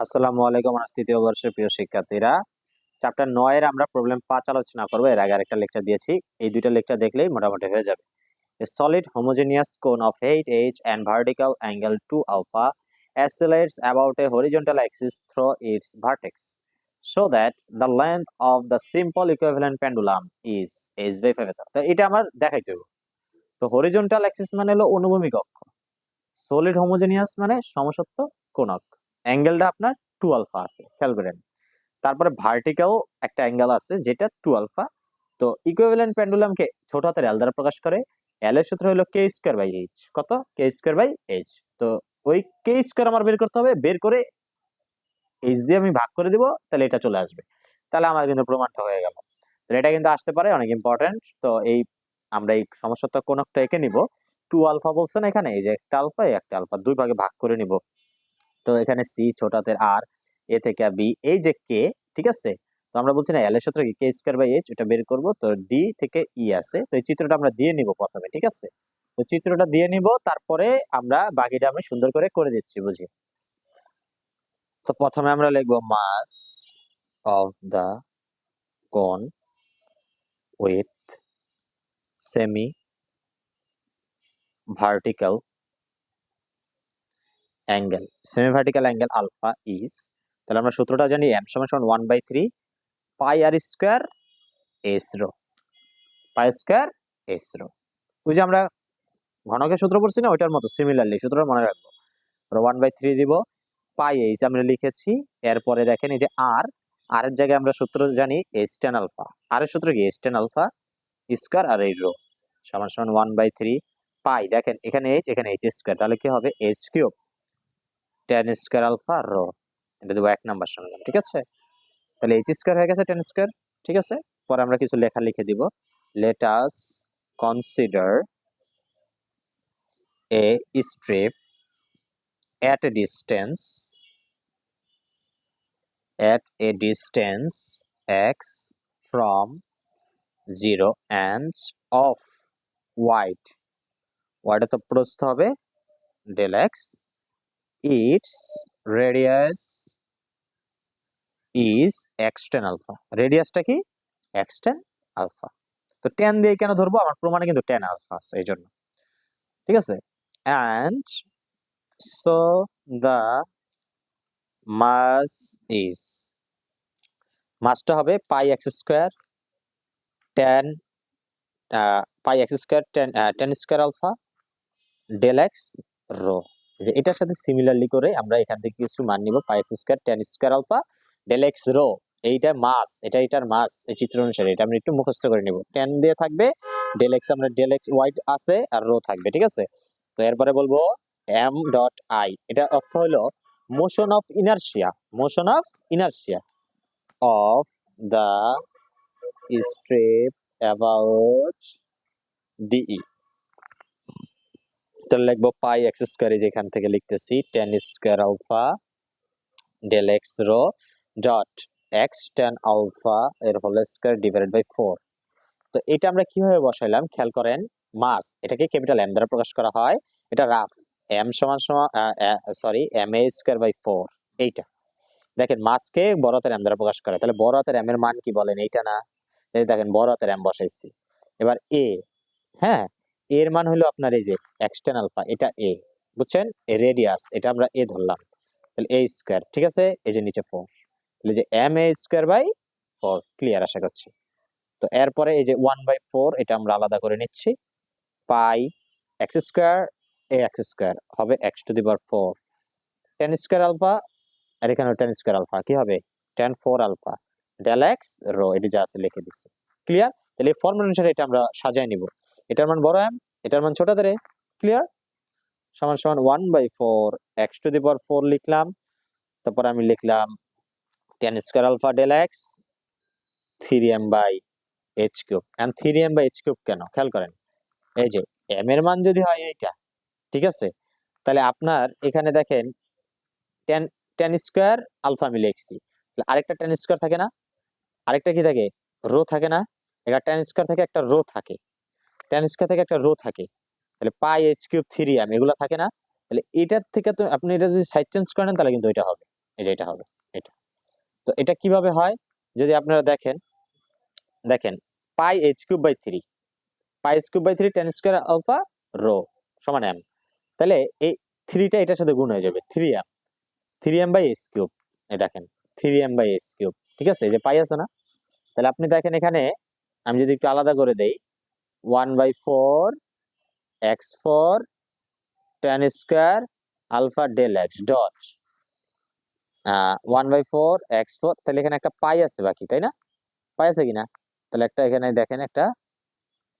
আসসালামু আলাইকুম আমার তৃতীয় বর্ষের প্রিয় শিক্ষার্থীরা। চ্যাপ্টার নয়ের আমরা প্রবলেম পাঁচ আলোচনা করব। এর আগে আরেকটা লেকচার দিয়েছি। এই দুইটা লেকচার দেখলেই মোটামুটি হয়ে যাবে। Solid solid cone of of 8h and vertical angle 2 alpha oscillates about a horizontal axis through its vertex, so that the length of the simple equivalent pendulum is h by 5 তো এটা আমার দেখাইতে হবে। তো হরিজন্টাল অ্যাক্সিস মানে হলো অনুভূমিক অক্ষ সলিড হোমোজেনিয়াস মানে সমসত্ব কোণক। অ্যাঙ্গেলটা আপনার টু আলফা আছে, খেয়াল করেন। তারপরে ভার্টিক্যাল একটা অ্যাঙ্গেল আছে, যেটা টু আলফা তো ইকুইভ্যালেন্ট পেন্ডুলামকে ছোট হাতের এল দ্বারা প্রকাশ করে এল এর সূত্র হলো কে স্কোয়ার বাই এইচ কত? কে স্কোয়ার বাই এইচ তো ওই কে স্কোয়ার আমার বের করতে হবে, বের করে এইচ দিয়ে আমি ভাগ করে দিব, তাহলে এটা চলে আসবে। তাহলে আমার কিন্তু প্রমাণটা হয়ে গেল। তো এটা কিন্তু আসতে পারে, অনেক ইম্পর্টেন্ট তো এই আমরা এই সমস্যাটা কোনকটা এঁকে নিব? টু আলফা বলছেন এখানে, এই যে একটা আলফা একটা আলফা দুই ভাগে ভাগ করে নিব। তো এখানে সি ছোট হাতের আর, এ থেকে বি, এই যে কে, ঠিক আছে? তো আমরা বলছি না এল এর সূত্র কি কে স্কোয়ার বাই এইচ এটা বের করব, তো ডি থেকে ই আছে। তো এই চিত্রটা আমরা দিয়ে নিব প্রথমে, ঠিক আছে? তো চিত্রটা দিয়ে নিব, তারপরে আমরা বাকিটা আমি সুন্দর করে করে দিচ্ছি, বুঝি? তো প্রথমে আমরা লিখব mass of the cone with semi vertical angle semi vertical angle alpha is তাহলে আমরা সূত্রটা জানি এম সমান সমান one by three pi R square S rho pi square S rho. ওই যে আমরা ঘনকের সূত্র পড়ছি না, ওইটার মতো সিমিলারলি সূত্রটা মনে রাখব। ওয়ান বাই থ্রি দিব পাই এইচ আমরা লিখেছি, এরপরে দেখেন এই যে আর আর এর জায়গায় আমরা সূত্র জানি এস টেন আলফা আর এর সূত্র কি? এস টেন আলফা স্কোয়ার আর এই রো, সমান সমান ওয়ান বাই থ্রি পাই দেখেন, এখানে এইচ এখানে এইচ স্কোয়ার তাহলে কি হবে? H cube tan square alpha rho. এটা দেবো এক নাম্বার সমাধান, ঠিক আছে? তাহলে এইচ স্কোয়ার হয়ে গেছে টেন স্কোয়ার ঠিক আছে? পরে আমরা কিছু লেখা লিখে দিব। Let us consider a strip at a distance, at a distance x from 0 and of white white তো প্রস্থ হবে, del x its radius is x tan alpha. রেডিয়াসটা কি? tan alpha. তো tan দিয়ে কেন ধরবো? আমার প্রমাণে কিন্তু tan alpha আছে এই জন্য ঠিক আছে? And so the mass is মাসটা হবে pi X square tan pi X square tan tan square alpha del X rho যে এটার সাথে সিমিলারলি করে আমরা এখান থেকে কিছু মান নিব pi X square tan square alpha del X rho এইটা মাস এটা এটার মাস এই চিত্র অনুসারে এটা আমরা একটু মুখস্থ করে নিব। টেন দিয়ে থাকবে ডেল এক্স আমরা ডেল এক্স ওয়াইট আছে আর রো থাকবে, ঠিক আছে? তো এরপরে বলব এম ডট আই এটা অর্থ হলো motion of inertia motion of inertia of the strip about D E তাহলে লিখব পাই এক্স স্কোয়ার যেখান থেকে লিখতেছি tan square alpha del X rho dot X tan alpha এর whole square divided by four তো এটা আমরা কীভাবে বসাইলাম? খেয়াল করেন, মাস, এটাকে ক্যাপিটাল এম দ্বারা প্রকাশ করা হয়। এটা রাফ এম সমান সমান sorry M A square by four এইটা। দেখেন, মাসকে বড় হাতের এম দ্বারা প্রকাশ করে। তাহলে বড় হাতের এম এর মান কি বলেন? এইটা না। দেখেন, বড় হাতের এম বসাইছি। এবার এ হ্যাঁ? এর মান হলো আপনার এই যে এক্সটেন আলফা এটা এ বুঝছেন? রেডিয়াস এটা আমরা এ ধরলাম। তাহলে এ স্কোয়ার ঠিক আছে? এই যে নিচে ফোর তাহলে যে M A square by four clear আশা করছি। তো এরপরে এই যে ওয়ান বাই ফোর এটা আমরা আলাদা করে নিচ্ছি। Pi X square A X square হবে X to the power four tan square alpha আর এখানে টেন স্কোয়ার আলফা কি হবে? Tan four alpha del X rho এটি যা আছে লিখে দিচ্ছি। ক্লিয়ার তাহলে এই ফর্মুলা অনুসারে এটা আমরা সাজায় নিব। এটার মান বড় এম এটার মান ছোট ধরে ক্লিয়ার সমান সমান one by four X to the power four লিখলাম, তারপর আমি লিখলাম tan square alpha del X three M by H cube and three M by H cube কেন? খেয়াল করেন, এই যে এম এর মান যদি হয় এইটা, ঠিক আছে? তাহলে আপনার এখানে দেখেন টেন টেন স্কোয়ার আলফা আমি লিখছি। আরেকটা টেন স্কোয়ার থাকে না? আরেকটা কি থাকে? রো থাকে না? এটা টেন স্কোয়ার থেকে, একটা রো থাকে। টেন স্কোয়ার থেকে একটা রো থাকে। তাহলে pi H cube three M এগুলো থাকে না? তাহলে এটার থেকে তো আপনি এটা যদি সাইড চেঞ্জ করেন তাহলে কিন্তু এটা হবে। এই যে এটা হবে, এটা। তো এটা কীভাবে হয়? যদি আপনারা দেখেন দেখেন pi H cube by three pi H cube by three ten square alpha rho সমান এম তাহলে এই থ্রিটা এটার সাথে গুণ হয়ে যাবে three M three M by S cube এই দেখেন three M by S cube ঠিক আছে? এই যে পাই আছে না? তাহলে আপনি দেখেন এখানে, আমি যদি একটু আলাদা করে দেই one by four, X four, tan square, alpha del X, dot. One by four, X four, তাহলে এখানে একটা পাই আছে বাকি, তাই না? পাই আছে কিনা? তাহলে একটা এখানে দেখেন একটা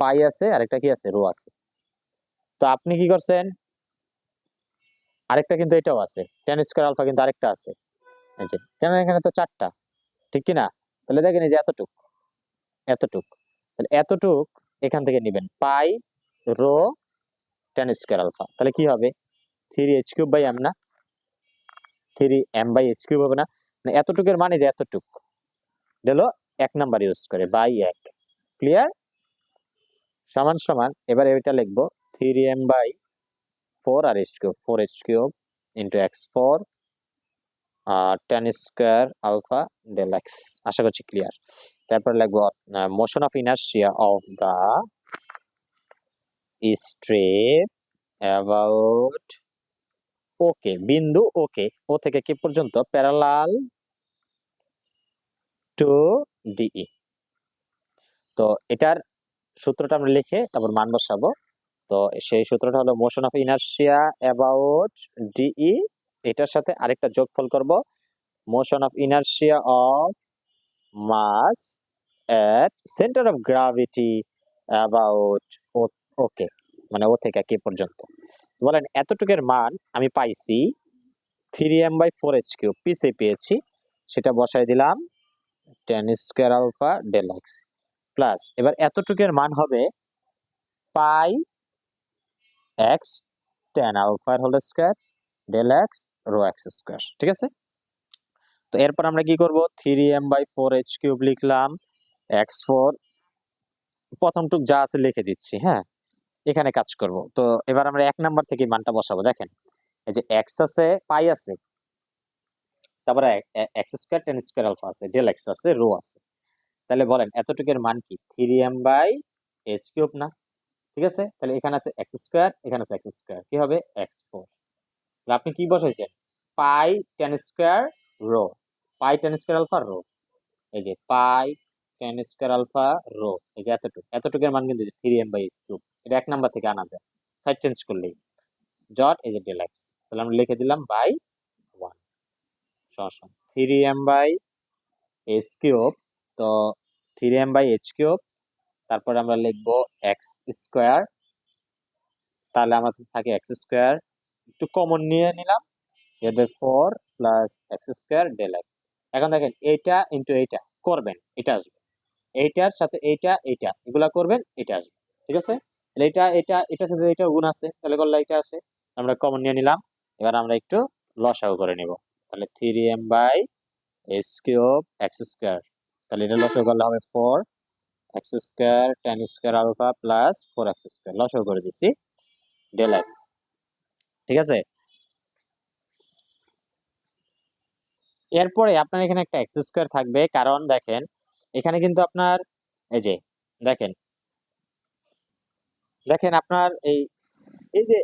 পাই আছে, আর একটা কি আছে? রো আছে। তো আপনি কি করছেন? আরেকটা কিন্তু এটাও আছে। টেন স্কোয়ার আলফা কিন্তু আরেকটা আছে। কেন এখানে তো চারটা? ঠিক কি না তাহলে দেখেন এই যে এতটুক এতটুক। তাহলে এতটুক এখান থেকে নেবেন। Pi rho tan square alpha তাহলে কি হবে? Three H cube by M না? Three M by H cube হবে না? মানে এতটুকের মানে যে এতটুক। এটা হলো এক নাম্বার ইউজ করে বাই এক। ক্লিয়ার সমান সমান, এবার এটা লিখব three M by four R H cube four H cube into X four R tan square alpha del X আশা করছি ক্লিয়ার তারপর লিখব motion of inertia of the strip about O K বিন্দু ওকে ও থেকে কি পর্যন্ত প্যারালাল টু ডিই তো এটার সূত্রটা আমরা লিখে তারপর মান বসাবো। তো সেই সূত্রটা হলো motion of inertia about D E এটার সাথে আরেকটা যোগফল করব। Motion of inertia of mass at centre of gravity about O K মানে ও থেকে কে পর্যন্ত। বলেন, এতটুকের মান আমি পাইছি three M by four H Q পিসে পেয়েছি সেটা বসাই দিলাম tan square alpha del X plus এবার এতটুকের মান হবে পাই এক্স টেন আলফার whole square del X rho X square ঠিক আছে? এরপর আমরা কি করব? Three M by four H cube লিখলাম এক্স ফোর প্রথমটুক যা আছে লিখে দিচ্ছি হ্যাঁ? এখানে কাজ করব। তো এবার আমরা এক নাম্বার থেকে মানটা বসাবো, দেখেন। এই যে এক্স আছে, পাই আছে, তারপরে X square tan square alpha আছে ডেল এক্স আছে, রো আছে। তাহলে বলেন, এতটুকের মান কি? Three M by H cube না? ঠিক আছে? তাহলে এখানে আছে এক্স স্কোয়ার এখানে আছে এক্স স্কোয়ার কি হবে? এক্স ফোর আপনি কি বসাইছেন? Pi tan square rho. Pi tan square alpha rho এই যে pi tan square alpha rho এই যে এতটুকু, এতটুকুর মান কিন্তু থ্রি এম বাই কিউব এটা এক নাম্বার থেকে আনা যায়। সাইড চেঞ্জ করলেই। ডট এই যে ডেল তাহলে আমরা লিখে দিলাম বাই ওয়ান সমান three M by H cube তো three M by H cube তারপরে আমরা লিখব এক্স স্কোয়ার তাহলে আমাদের থাকে এক্স স্কোয়ার একটু কমন নিয়ে নিলাম। এদের four plus X square del X এখন দেখেন, এইটা ইন্টু এইটা, করবেন, এটা আসবে। এইটার সাথে এইটা এইটা, এগুলা করবেন, এটা আসবে, ঠিক আছে? এটা এটা, এটার সাথে এটা গুণ আছে, তাহলে করলে এটা আসে, আমরা কমন নিয়ে নিলাম, এবার আমরা একটু লসাও করে নিব। তাহলে three M by S cube X square তাহলে এটা লসাও করলে হবে four X square tan square alpha plus four X square লসাও করে দিচ্ছি ডেল এক্স ঠিক আছে? এরপরে আপনার এখানে একটা এক্স স্কোয়ার থাকবে। কারণ দেখেন, এখানে কিন্তু আপনার, এই যে, দেখেন দেখেন আপনার এই এই যে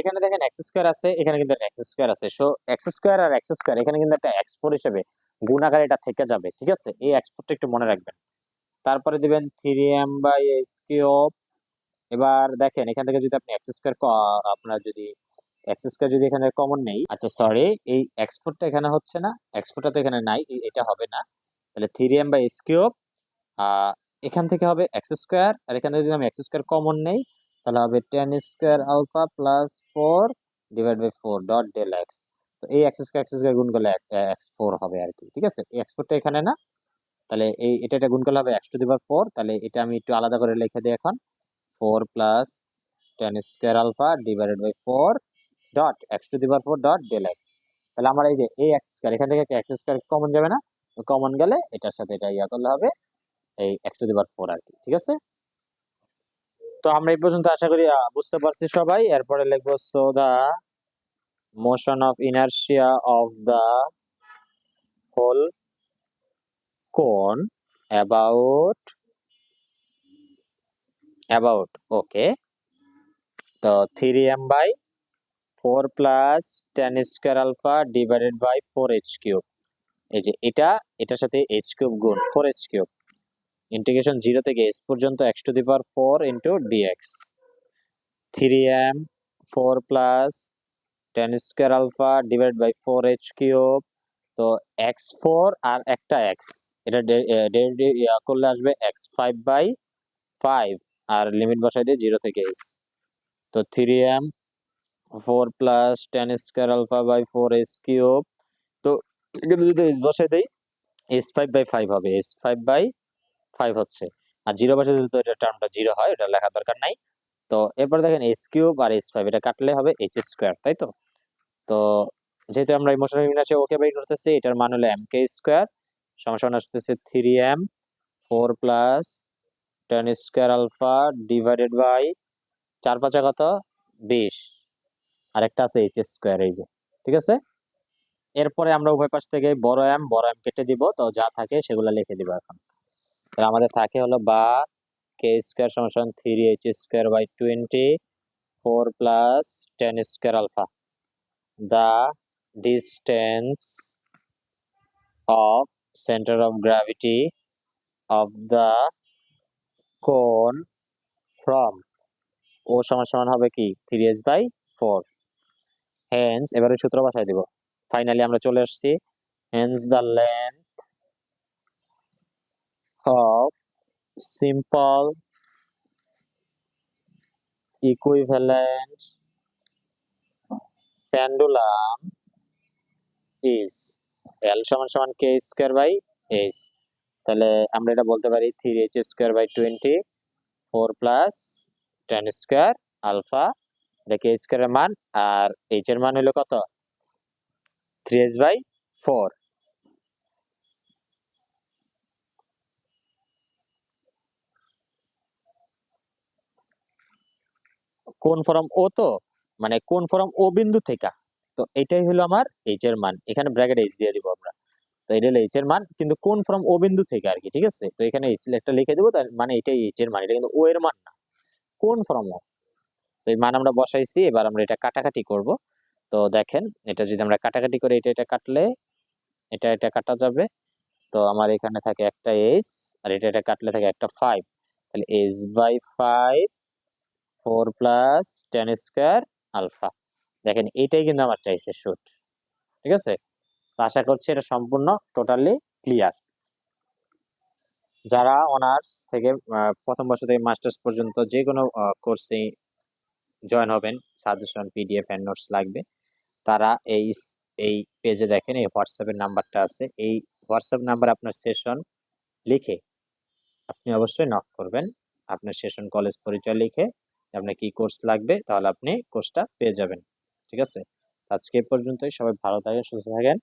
এখানে দেখেন এক্স স্কোয়ার আছে, এখানে কিন্তু এক্স স্কোয়ার আছে। সো এক্স স্কোয়ার আর এক্স স্কোয়ার এখানে কিন্তু একটা এক্স ফোর হিসেবে গুণাকার এটা থেকে যাবে, ঠিক আছে? এই এক্স ফোরটা একটু মনে রাখবেন। তারপরে দিবেন three M by X cube এবার দেখেন, এখান থেকে যদি আপনি এক্স স্কোয়ার আপনার যদি এক্স স্কোয়ার যদি এখানে কমন নেই আচ্ছা সরি এই এক্স ফোরটা এখানে হচ্ছে না এক্স ফোরটা তো এখানে নাই এটা হবে না। তাহলে three M by X cube এখান থেকে হবে এক্স স্কোয়ার আর এখান থেকে যদি আমি এক্স স্কোয়ার কমন নেই, তাহলে হবে tan square alpha plus four divide by four dot del X তো এই এক্স স্কোয়ার এক্স স্কোয়ার গুণ করলে এক্স ফোর হবে আর কি, ঠিক আছে? এই এক্স ফোরটা এখানে না, তাহলে এই, এটা এটা গুণ করলে হবে X to the power four তাহলে এটা আমি একটু আলাদা করে লিখে দিই এখন। Four plus tan square alpha divided by four dot X to the power four dot del X তাহলে আমার এই যে এই এক্স স্কোয়ার এখান থেকে এক্স স্কোয়ার কমন যাবে না? কমন গেলে এটার সাথে এটা ইয়া করলে হবে এই X to the power four আর কি, ঠিক আছে? তো আমরা এই পর্যন্ত আশা করি বুঝতে পারছি সবাই। এরপরে লিখব so the motion of inertia of the whole cone about about O K তো three M by four plus tan square alpha divided by four H cube এই যে এটা, এটার সাথে এইচ কিউব গুণ four H cube integration zero থেকে S পর্যন্ত X to the power four into D X three M four plus tan square alpha divide by four H cube তো x four আর একটা এক্স এটা করলে আসবে x five by five আর limit বসাই দিয়ে জিরো থেকে এস তো three M four plus tan square alpha by four S cube তো এখানে যদি এস বসাই দিই এস ফাইভ বাই ফাইভ হবে এস ফাইভ বাই ফাইভ হচ্ছে। আর জিরো বসে যদি এটা টার্মটা জিরো হয়, এটা লেখার দরকার নাই। তো এরপর দেখেন এস কিউব আর এস ফাইভ এটা কাটলে হবে এইচ স্কোয়ার তাই তো? তো যেহেতু আমরা ইমোশনাল ইউনিটে ওকে বাই করতেছি, এটার মান হলো এম কে স্কোয়ার সমান আসতেছে three M four plus tan square alpha divided by চার পাঁচা কত? বিশ। আরেকটা আছে এইচ স্কোয়ার এই যে, ঠিক আছে? এরপরে আমরা উভয় পাশ থেকে বড় এম বড় এম কেটে দিব। তো যা থাকে সেগুলো লিখে দিব এখন। তাহলে আমাদের থাকে হলো বা কে স্কোয়ার সমান three H square by twenty four plus tan square alpha the distance of centre of gravity of the cone from O সমান সমান হবে কি? Three S by four hence এবারে সূত্র বসাই দিব। ফাইনালি আমরা চলে আসছি। Hence the length of simple equivalent pendulum is L সমান সমান কে স্কোয়ার বাই এইচ তাহলে আমরা এটা বলতে পারি three H square by twenty four plus tan square alpha এটা কে স্কোয়ারের মান আর এইচ এর মান হলো কত? থ্রি এইচ বাই ফোর কোন ফরম ও তো? মানে কোন ফরম ও বিন্দু থেকে? তো এটাই হলো আমার এইচ এর মান। এখানে ব্র্যাকেট এইচ দিয়ে দিব আমরা। তো এটা হলো এইচ এর মান, কিন্তু কোন ফরম ও বিন্দু থেকে আর কি, ঠিক আছে? তো এখানে এইচ একটা লিখে দেবো, তার মানে এটাই এইচ এর মান, এটা কিন্তু ও এর মান না। কোন ফরম ও তো এই মান আমরা বসাইছি, এবার আমরা এটা কাটাকাটি করব। তো দেখেন, এটা যদি আমরা কাটাকাটি করে এটা এটা কাটলে এটা এটা কাটা যাবে। তো আমার এখানে থাকে একটা এইচ আর এটা এটা কাটলে থাকে একটা ফাইভ তাহলে H by five four plus ten square alpha দেখেন, এটাই কিন্তু আমার চাইছে শুট ঠিক আছে? তো আশা করছি এটা সম্পূর্ণ টোটালি ক্লিয়ার যারা অনার্স থেকে প্রথম বর্ষ থেকে মাস্টার্স পর্যন্ত যে কোনো কোর্সে জয়েন হবেন সাজেশন পিডিএফ অ্যান্ড নোটস লাগবে। তারা এই এই পেজে দেখেন, এই হোয়াটসঅ্যাপের নাম্বারটা আছে। এই হোয়াটসঅ্যাপ নাম্বার আপনার সেশন লিখে আপনি অবশ্যই নক করবেন। আপনার সেশন কলেজ পরিচয় লিখে আপনার কি কোর্স লাগবে, তাহলে আপনি কোর্সটা পেয়ে যাবেন। ঠিক আছে? আজকে পর্যন্তই। সবাই ভালো থাকেন, সুস্থ থাকেন।